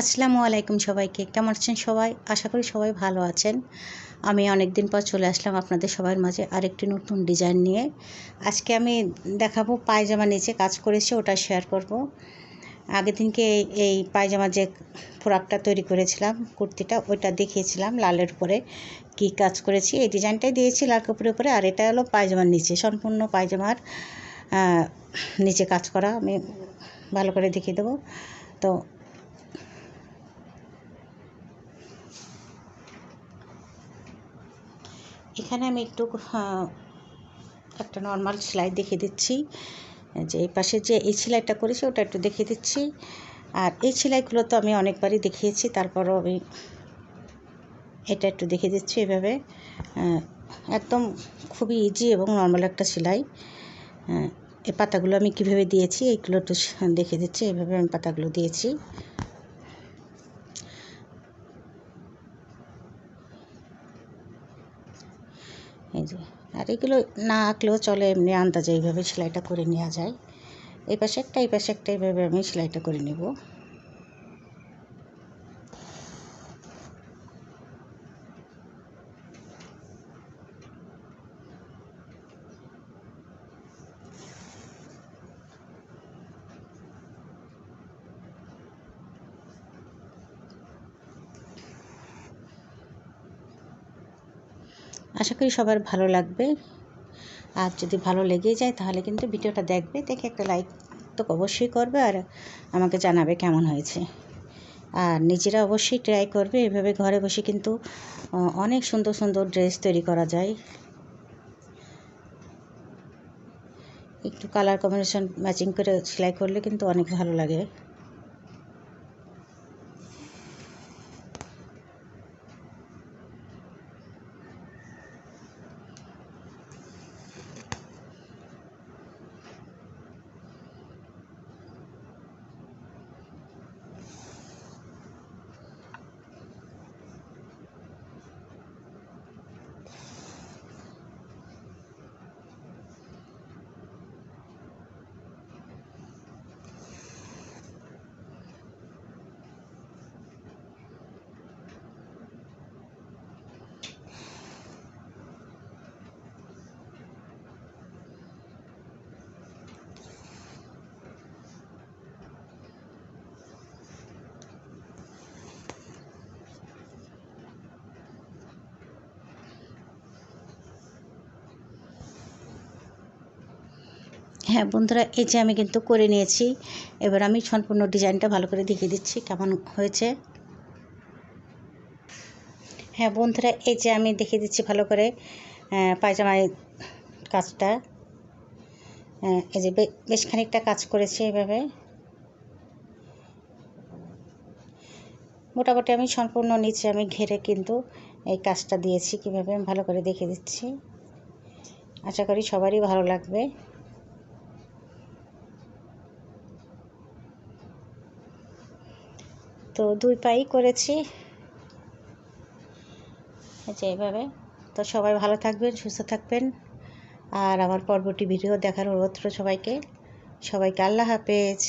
আসসালামু আলাইকুম সবাইকে। কেমন আছেন সবাই? আশা করি সবাই ভালো আছেন। আমি অনেক দিন পর চলে আসলাম আপনাদের সবার মাঝে আরেকটি নতুন ডিজাইন নিয়ে। আজকে আমি দেখাবো পায়জামা নিচে কাজ করেছি ওটা শেয়ার করব। আগের দিনকে এই পায়জামা যে ফ্রকটা তৈরি করেছিলাম, কুর্তিটা, ওইটা দেখিয়েছিলাম লালের উপরে কি কাজ করেছি। এই ডিজাইনটাই দিয়েছি লাল কাপড়ের উপরে আর এটা হলো পায়জামার নিচে। সম্পূর্ণ পায়জামার নিচে কাজ করা। আমি ভালো করে দেখিয়ে দেবো। তো এখানে আমি একটু একটা নর্মাল সেলাই দেখিয়ে দিচ্ছি। যে এই পাশে যে এই সেলাইটা করেছি ওটা একটু দেখিয়ে দিচ্ছি। আর এই সেলাইগুলো তো আমি অনেকবারই দেখিয়েছি, তারপরও আমি এটা একটু দেখিয়ে দিচ্ছি এভাবে। একদম খুবই ইজি এবং নর্মাল একটা সেলাই। এই পাতাগুলো আমি কীভাবে দিয়েছি এইগুলো একটু দেখিয়ে দিচ্ছি এইভাবে আমি পাতাগুলো দিয়েছি। এই যে, আর এগুলো না আঁকলেও চলে, এমনি আন্দাজে এইভাবে সেলাইটা করে নেওয়া যায়। এই পাশে একটা, এই পাশে একটা, এইভাবে আমি সেলাইটা করে নেব। আশা করি সবার ভালো লাগবে। আর যদি ভালো লেগে যায়, তাহলে কিন্তু ভিডিওটা দেখবে, দেখে একটা লাইক তো অবশ্যই করবে আর আমাকে জানাবে কেমন হয়েছে। আর নিজেরা অবশ্যই ট্রাই করবে, এভাবে ঘরে বসে কিন্তু অনেক সুন্দর সুন্দর ড্রেস তৈরি করা যায়। একটু কালার কম্বিনেশন ম্যাচিং করে সেলাই করলে কিন্তু অনেক ভালো লাগে। হ্যাঁ বন্ধুরা, এই যে আমি কিন্তু করে নিয়েছি। এবার আমি সম্পূর্ণ ডিজাইনটা ভালো করে দেখিয়ে দিচ্ছি কেমন হয়েছে। হ্যাঁ বন্ধুরা, এই যে আমি দেখিয়ে দিচ্ছি ভালো করে পায়জামায় কাজটা। এই যে বেশ খানিকটা কাজ করেছি এভাবে। মোটামুটি আমি সম্পূর্ণ নিচে আমি ঘেরে কিন্তু এই কাজটা দিয়েছি কীভাবে আমি ভালো করে দেখে দিচ্ছি। আশা করি সবারই ভালো লাগবে। তো দুই পাই করেছি। আচ্ছা এইভাবে। তো সবাই ভালো থাকবেন, সুস্থ থাকবেন। আর আমার পরবর্তী ভিডিও দেখার অনুরোধ সবাইকে। সবাইকে আল্লাহ হাফেজ।